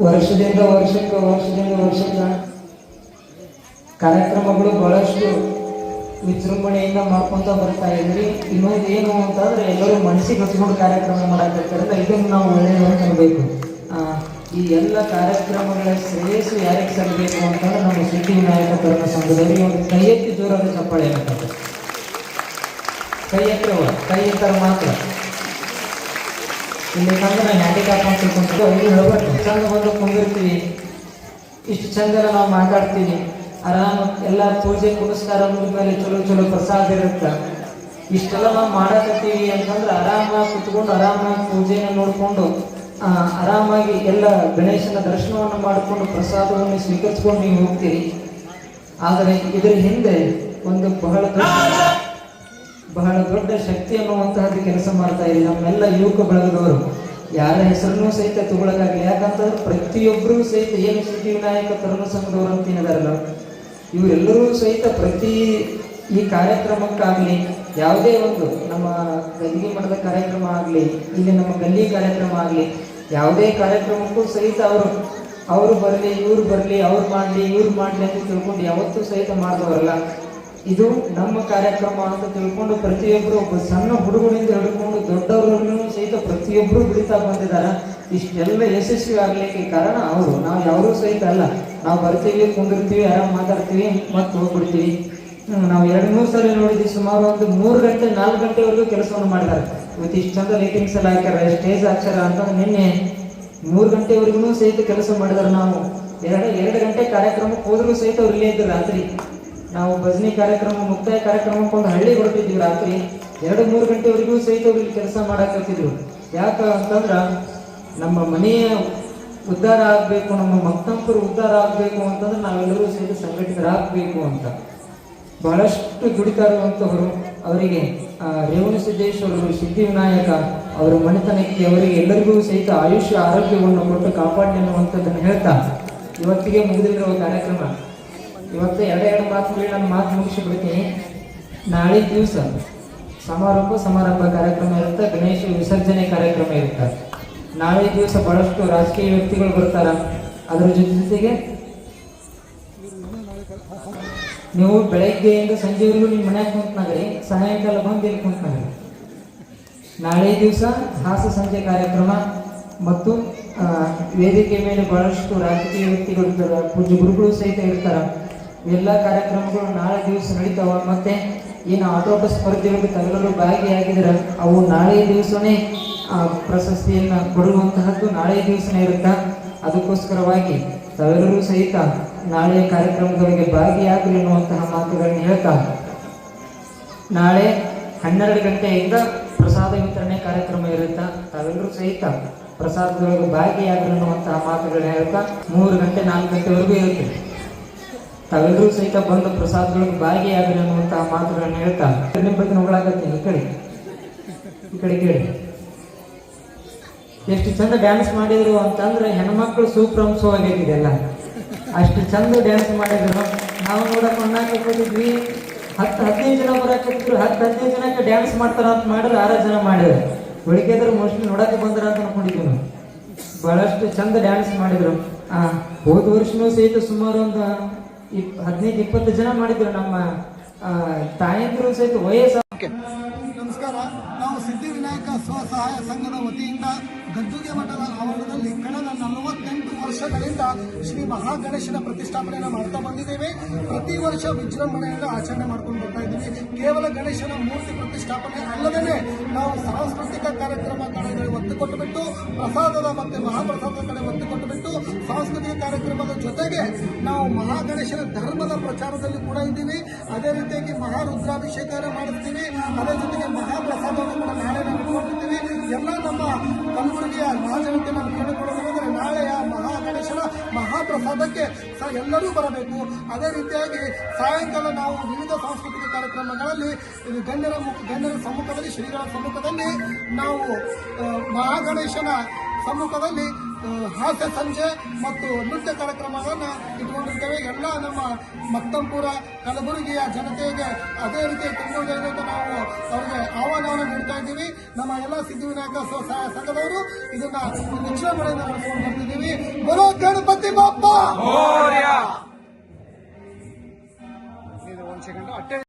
ವರ್ಷದಿಂದ ವರ್ಷಕ್ಕೆ ವರ್ಷದಿಂದ ವರ್ಷಕ್ಕೆ ಕಾರ್ಯಕ್ರಮಗಳು ಬಹಳಷ್ಟು ವಿಜೃಂಭಣೆಯಿಂದ ಮಾಡ್ಕೊಂತ ಬರ್ತಾ ಇದ್ರಿ ಇನ್ನೊಂದು ಏನು ಅಂತಂದ್ರೆ ಎಲ್ಲರೂ ಮನಸ್ಸಿಗೆ ಹಚ್ಕೊಂಡು ಕಾರ್ಯಕ್ರಮ ಮಾಡಾಕತ್ತಾರಲ್ಲ ಇದನ್ನು ನಾವು ಒಳ್ಳೆಯದು ಅಂತ ಅನ್ಬೇಕು. ಆ, ಈ ಎಲ್ಲ ಕಾರ್ಯಕ್ರಮಗಳ ಶ್ರೇಯಸ್ಸು ಯಾರಿಗೆ ಸಲ್ಲಬೇಕು ಅಂತಂದ್ರೆ ನಮ್ಮ ಸಿದ್ಧಿವಿನಾಯಕ ಧರ್ಮ ಸಂಘದಲ್ಲಿ ಒಂದು ಕೈ ಎತ್ತಿ ಜೋರಾದ ಚಪ್ಪಾಳೆ ಅಂತ ಕೈ ಎತ್ತರವ ಕೈ ಎತ್ತರ ಮಾತ್ರ. ಇಲ್ಲಿಕಂದ್ರೆ ನಾನು ಹ್ಯಾಂಡಿಕ್ಯಾಪ್ ಅಂತ ತಿಳ್ಕೊಂತಿದ್ದೆ ಅವ್ರಿಗೆ ಹೇಳ್ಬೇಕು ಚಂದ ಬಂದು ಕುಂದಿರ್ತೀವಿ. ಇಷ್ಟು ಚಂದ ನಾವು ಮಾತಾಡ್ತೀವಿ. ಆರಾಮ ಎಲ್ಲ ಪೂಜೆ ಪುನಸ್ಕಾರ ಮುಗಿದ್ಮೇಲೆ ಚಲೋ ಚಲೋ ಪ್ರಸಾದ ಇರುತ್ತೆ. ಇಷ್ಟೆಲ್ಲ ನಾವು ಮಾಡಕತ್ತೀವಿ ಅಂತಂದ್ರೆ ಆರಾಮಾಗಿ ಕುತ್ಕೊಂಡು ಆರಾಮಾಗಿ ಪೂಜೆನ ನೋಡಿಕೊಂಡು ಆರಾಮಾಗಿ ಎಲ್ಲ ಗಣೇಶನ ದರ್ಶನವನ್ನು ಮಾಡಿಕೊಂಡು ಪ್ರಸಾದವನ್ನು ಸ್ವೀಕರಿಸ್ಕೊಂಡು ನೀವು ಹೋಗ್ತೀರಿ. ಆದರೆ ಇದರ ಹಿಂದೆ ಒಂದು ಬಹಳ ದೊಡ್ಡ ಬಹಳ ದೊಡ್ಡ ಶಕ್ತಿ ಅನ್ನುವಂತಹದ್ದು ಕೆಲಸ ಮಾಡ್ತಾ ಇದೆ. ನಮ್ಮೆಲ್ಲ ಯುವಕ ಬಳಗದವರು, ಯಾರ ಹೆಸರನ್ನೂ ಸಹಿತ ತಗೊಳಕಾಗಿಲ್ಲ ಯಾಕಂತಂದ್ರೆ ಪ್ರತಿಯೊಬ್ಬರೂ ಸಹಿತ ಏನು ಸಿದ್ಧಿವಿನಾಯಕ ತರುಣ ಸಂಘದವರು ಅಂತ ಏನಿದಾರಲ್ಲ, ಇವರೆಲ್ಲರೂ ಸಹಿತ ಪ್ರತಿ ಈ ಕಾರ್ಯಕ್ರಮಕ್ಕಾಗಲಿ, ಯಾವುದೇ ಒಂದು ನಮ್ಮ ಗಲ್ಲಿ ಮಠದ ಕಾರ್ಯಕ್ರಮ ಆಗಲಿ, ಇಲ್ಲಿ ನಮ್ಮ ಗಲ್ಲಿ ಕಾರ್ಯಕ್ರಮ ಆಗಲಿ, ಯಾವುದೇ ಕಾರ್ಯಕ್ರಮಕ್ಕೂ ಸಹಿತ ಅವರು ಅವರು ಬರಲಿ, ಇವ್ರು ಬರಲಿ, ಅವ್ರು ಮಾಡಲಿ, ಇವ್ರು ಮಾಡಲಿ ಅಂತ ತಿಳ್ಕೊಂಡು ಯಾವತ್ತೂ ಸಹಿತ ಮಾಡಿದವರಲ್ಲ. ಇದು ನಮ್ಮ ಕಾರ್ಯಕ್ರಮ ಅಂತ ತಿಳ್ಕೊಂಡು ಪ್ರತಿಯೊಬ್ಬರು ಒಬ್ಬ ಸಣ್ಣ ಹುಡುಗನಿಂದ ಹಿಡ್ಕೊಂಡು ದೊಡ್ಡವರನ್ನು ಸಹಿತ ಪ್ರತಿಯೊಬ್ಬರು ಬಿಡಿತಾ ಬಂದಿದ್ದಾರೆ. ಇಷ್ಟೆಲ್ಲ ಯಶಸ್ವಿ ಆಗ್ಲಿಕ್ಕೆ ಕಾರಣ ಅವರು. ನಾವು ಯಾರು ಸಹಿತ ಅಲ್ಲ. ನಾವು ಬರ್ತೀವಿ, ಕುಂದಿರ್ತೀವಿ, ಆರಾಮ್ ಮಾತಾಡ್ತೀವಿ ಮತ್ತೆ ಹೋಗ್ಬಿಡ್ತೀವಿ. ನಾವು ಎರಡು ಮೂರು ಸಲ ನೋಡಿದ್ವಿ. ಸುಮಾರು ಒಂದು ಮೂರು ಗಂಟೆ, ನಾಲ್ಕು ಗಂಟೆವರೆಗೂ ಕೆಲಸವನ್ನು ಮಾಡಿದ್ದಾರೆ. ಇವತ್ತು ಇಷ್ಟು ಚಂದ ಲೈಟಿಂಗ್ಸ್ ಎಲ್ಲ ಹಾಕ್ಯಾರ. ಸ್ಟೇಜ್ ಹಾಕ್ಯಾರ ಅಂತ ನಿನ್ನೆ ಮೂರು ಗಂಟೆವರೆಗೂ ಸಹಿತ ಕೆಲಸ ಮಾಡಿದಾರೆ ನಾವು. ಎರಡು ಎರಡು ಗಂಟೆ ಕಾರ್ಯಕ್ರಮಕ್ಕೆ ಹೋದ್ರೂ ಸಹಿತ ಅವ್ರು ಇಲ್ಲೇ ರಾತ್ರಿ. ನಾವು ಭಜನೆ ಕಾರ್ಯಕ್ರಮ, ಮುಕ್ತಾಯ ಕಾರ್ಯಕ್ರಮಕ್ಕೆ ಒಂದು ಹಳ್ಳಿ ಹೊರಟಿದ್ವಿ ರಾತ್ರಿ. ಎರಡು ಮೂರು ಗಂಟೆವರೆಗೂ ಸಹಿತ ಇಲ್ಲಿ ಕೆಲಸ ಮಾಡಾಕತ್ತಿದ್ರು ಯಾಕ ಅಂತಂದ್ರೆ, ನಮ್ಮ ಮನೆಯ ಉದ್ಧಾರ ಆಗಬೇಕು, ನಮ್ಮ ಮಕ್ತಂಪರು ಉದ್ಧಾರ ಆಗಬೇಕು ಅಂತಂದ್ರೆ ನಾವೆಲ್ಲರೂ ಸಹಿತ ಸಂಘಟಿತರಾಗಬೇಕು ಅಂತ. ಬಹಳಷ್ಟು ದುಡಿತಾ ಇರುವಂಥವರು ಅವರಿಗೆ ಸಿದ್ದೇಶ್ವರರು ಸಿದ್ಧಿ ಸಿದ್ಧಿವಿನಾಯಕ ಅವರ ಮನೆತನಕ್ಕೆ ಅವರಿಗೆ ಎಲ್ಲರಿಗೂ ಸಹಿತ ಆಯುಷ್ಯ, ಆರೋಗ್ಯವನ್ನು ಕೊಟ್ಟು ಕಾಪಾಡಿ ಅನ್ನುವಂಥದ್ದನ್ನು ಹೇಳ್ತಾ, ಇವತ್ತಿಗೆ ಮುಗಿದಿರುವ ಕಾರ್ಯಕ್ರಮ. ಇವತ್ತು ಎರಡೆರಡು ಮಾತುಗಳು ನಾನು ಮಾತು ಮುಗಿಸಿ ಬಿಡ್ತೀನಿ ನಾಳೆ ದಿವಸ ಸಮಾರೋಪ, ಸಮಾರಂಭ ಕಾರ್ಯಕ್ರಮ ಇರುತ್ತೆ, ಗಣೇಶ ವಿಸರ್ಜನೆ ಕಾರ್ಯಕ್ರಮ ಇರುತ್ತೆ. ನಾಳೆ ದಿವಸ ಬಹಳಷ್ಟು ರಾಜಕೀಯ ವ್ಯಕ್ತಿಗಳು ಬರ್ತಾರ. ಅದರ ಜೊತೆ ಜೊತೆಗೆ ನೀವು ಬೆಳಗ್ಗೆಯಿಂದ ಸಂಜೆವರೆಗೂ ನಿಮ್ಮ ಮನ್ಯಾಗ ಕುಂತ್ನಾಗ್ರಿ, ಸಾಯಂಕಾಲ ಬಂದು ಇಲ್ಲಿ ಕುಂತ್ನಾಗ್ರಿ. ನಾಳೆ ದಿವಸ ಹಾಸ ಸಂಜೆ ಕಾರ್ಯಕ್ರಮ ಮತ್ತು ವೇದಿಕೆ ಮೇಲೆ ಬಹಳಷ್ಟು ರಾಜಕೀಯ ವ್ಯಕ್ತಿಗಳು ಇರ್ತಾರೆ, ಪೂಜ್ಯ ಗುರುಗಳು ಸಹಿತ ಇರ್ತಾರ. ಎಲ್ಲ ಕಾರ್ಯಕ್ರಮಗಳು ನಾಳೆ ದಿವಸ ನಡೀತಾವ ಮತ್ತೆ ಏನು ಆಟೋಟ ಸ್ಪರ್ಧೆಯಲ್ಲಿ ತಾವೆಲ್ಲರೂ ಭಾಗಿಯಾಗಿದ್ರೆ ಅವು ನಾಳೆ ದಿವಸನೇ ಆ, ಪ್ರಶಸ್ತಿಯನ್ನ ಕೊಡುವಂತಹದ್ದು ನಾಳೆ ದಿವಸನೇ ಇರುತ್ತಾ? ಅದಕ್ಕೋಸ್ಕರವಾಗಿ ತಾವೆಲ್ಲರೂ ಸಹಿತ ನಾಳೆ ಕಾರ್ಯಕ್ರಮಗಳಿಗೆ ಭಾಗಿಯಾಗಲಿ ಎನ್ನುವಂತಹ ಮಾತುಗಳನ್ನು ಹೇಳ್ತಾ. ನಾಳೆ ಹನ್ನೆರಡು ಗಂಟೆಯಿಂದ ಪ್ರಸಾದ ವಿತರಣೆ ಕಾರ್ಯಕ್ರಮ ಇರುತ್ತಾ? ತಾವೆಲ್ಲರೂ ಸಹಿತ ಪ್ರಸಾದದೊಳಗೆ ಭಾಗಿಯಾಗಲಿ ಅನ್ನುವಂತಹ ಮಾತುಗಳನ್ನ ಹೇಳ್ತಾ ಮೂರು ಗಂಟೆ ನಾಲ್ಕು ಗಂಟೆವರೆಗೂ ಇರುತ್ತೆ. ತಾವೆಲ್ಲರೂ ಸಹಿತ ಬಂದು ಪ್ರಸಾದಗಳಿಗೆ ಭಾಗಿಯಾಗಲಿ ಅನ್ನುವಂತಹ ಮಾತುಗಳನ್ನ ಹೇಳ್ತಾ ನಿಮ್ಮ ಬಗ್ಗೆ ನೋಡಾಕತ್ತೀನಿ ಈ ಕಡೆ. ಈ ಕಡೆ ಕೇಳಿ. ಎಷ್ಟು ಚಂದ ಡ್ಯಾನ್ಸ್ ಮಾಡಿದ್ರು ಅಂತಂದ್ರೆ ಹೆಣ್ಮಕ್ಳು ಸುಪ್ರಂಸವಾಗೈತಿದೆ ಎಲ್ಲ ಅಷ್ಟು ಚಂದ ಡ್ಯಾನ್ಸ್ ಮಾಡಿದ್ರು. ನಾವು ನೋಡಕ್ ಕೊಟ್ಟಿದ್ವಿ ಹತ್ತು, ಹದಿನೈದು ಜನ ಬರಾಕತ್ತಿದ್ರು ಹತ್ತು, ಹದಿನೈದು ಜನಕ್ಕೆ ಡ್ಯಾನ್ಸ್ ಮಾಡ್ತಾರ ಅಂತ ಮಾಡಿದ್ರೆ, ಆರು ಜನ ಮಾಡಿದ್ರು. ಉಳಿಕೆದ್ರು ಮೋಸ್ಟ್ಲಿ ನೋಡಕ್ಕೆ ಬಂದ್ರ ಅಂತ ಅನ್ಕೊಂಡಿದ್ವಿ ನಾವು ಬಹಳಷ್ಟು ಚಂದ ಡ್ಯಾನ್ಸ್ ಮಾಡಿದ್ರು. ಆ, ಹೋದ ವರ್ಷನೂ ಸಹಿತ ಸುಮಾರು ಒಂದು ಹದಿನೈದು, ಇಪ್ಪತ್ತು ಜನ ಮಾಡಿದ್ರು ನಮ್ಮ ತಾಯಂದ್ರು ಸಹಿತ ವಯಸ್ಸು ನಮಸ್ಕಾರ. ನಾವು ಸಿದ್ಧಿವಿನಾಯಕ ಸ್ವಸಹಾಯ ಸಂಘದ ವತಿಯಿಂದ ಗದ್ದುಗೆ ಮಠದ ಆವರಣದಲ್ಲಿ ಕಳೆದ ನಲವತ್ತೆಂಟು ವರ್ಷಗಳಿಂದ ಶ್ರೀ ಮಹಾಗಣೇಶನ ಪ್ರತಿಷ್ಠಾಪನೆಯನ್ನು ಮಾಡ್ತಾ ಬಂದಿದ್ದೇವೆ. ಪ್ರತಿ ವರ್ಷ ವಿಜೃಂಭಣೆಯಿಂದ ಆಚರಣೆ ಮಾಡ್ಕೊಂಡು ಬರ್ತಾ ಇದ್ದೀವಿ. ಕೇವಲ ಗಣೇಶನ ಮೂರ್ತಿ ಪ್ರತಿಷ್ಠಾಪನೆ ಅಲ್ಲದೇ ನಾವು ಸಾಂಸ್ಕೃತಿಕ ಕಾರ್ಯಕ್ರಮ ಕಡೆ ಒತ್ತು ಕೊಟ್ಟುಬಿಟ್ಟು ಪ್ರಸಾದದ ಮತ್ತೆ ಮಹಾಪ್ರಸಾದದ ಕಡೆ ಒತ್ತು ಸಾಂಸ್ಕೃತಿಕ ಕಾರ್ಯಕ್ರಮದ ಜೊತೆಗೆ ನಾವು ಮಹಾಗಣೇಶನ ಧರ್ಮದ ಪ್ರಚಾರದಲ್ಲಿ ಕೂಡ ಇದ್ದೀವಿ. ಅದೇ ರೀತಿಯಾಗಿ ಮಹಾ ಮಾಡುತ್ತೀವಿ ಅದೇ ಜೊತೆಗೆ ಮಹಾಪ್ರಸಾದವನ್ನು ಕೂಡ ನಾಳೆ ನಾವು ಕೊಡ್ತೀವಿ. ಎಲ್ಲ ನಮ್ಮ ಕಲಬುರಗಿಯ ಮಹಾಜನತೆ ನಾವು ನಾಳೆ ನಾಳೆಯ ಮಹಾಗಣೇಶನ ಮಹಾಪ್ರಸಾದಕ್ಕೆ ಸ ಎಲ್ಲರೂ ಬರಬೇಕು. ಅದೇ ರೀತಿಯಾಗಿ ಸಾಯಂಕಾಲ ನಾವು ವಿವಿಧ ಸಾಂಸ್ಕೃತಿಕ ಕಾರ್ಯಕ್ರಮಗಳಲ್ಲಿ ಗಣ್ಯರ ಗಣ್ಯರ ಸಮ್ಮುಖದಲ್ಲಿ, ಶ್ರೀಗಳ ಸಮ್ಮುಖದಲ್ಲಿ ನಾವು ಮಹಾಗಣೇಶನ ಸಮ್ಮುಖದಲ್ಲಿ ಹಾಸ್ಯ ಸಂಜೆ ಮತ್ತು ನೃತ್ಯ ಕಾರ್ಯಕ್ರಮಗಳನ್ನು ಇಟ್ಕೊಂಡಿರ್ತೇವೆ. ಎಲ್ಲ ನಮ್ಮ ಮತ್ತಂಪುರ ಕಲಬುರಗಿಯ ಜನತೆಗೆ ಅದೇ ರೀತಿ ತುಂಬಿದೆ ಅಂತ ನಾವು ಅವರಿಗೆ ಆಹ್ವಾನವನ್ನು ನೀಡ್ತಾ ಇದ್ದೀವಿ. ನಮ್ಮ ಎಲ್ಲ ಸಿದ್ಧಿವಿನಾಯಕ ಸ್ವಸಹಾಯ ಸಂಘದವರು ಇದನ್ನ ಹೆಚ್ಚಿನ ಮಳೆಯಿಂದ ನಡೆಸ್ಕೊಂಡು ಬರ್ತಿದ್ದೀವಿ ಬರೋ ಗಣಪತಿ ಬಾಪ್ಪ!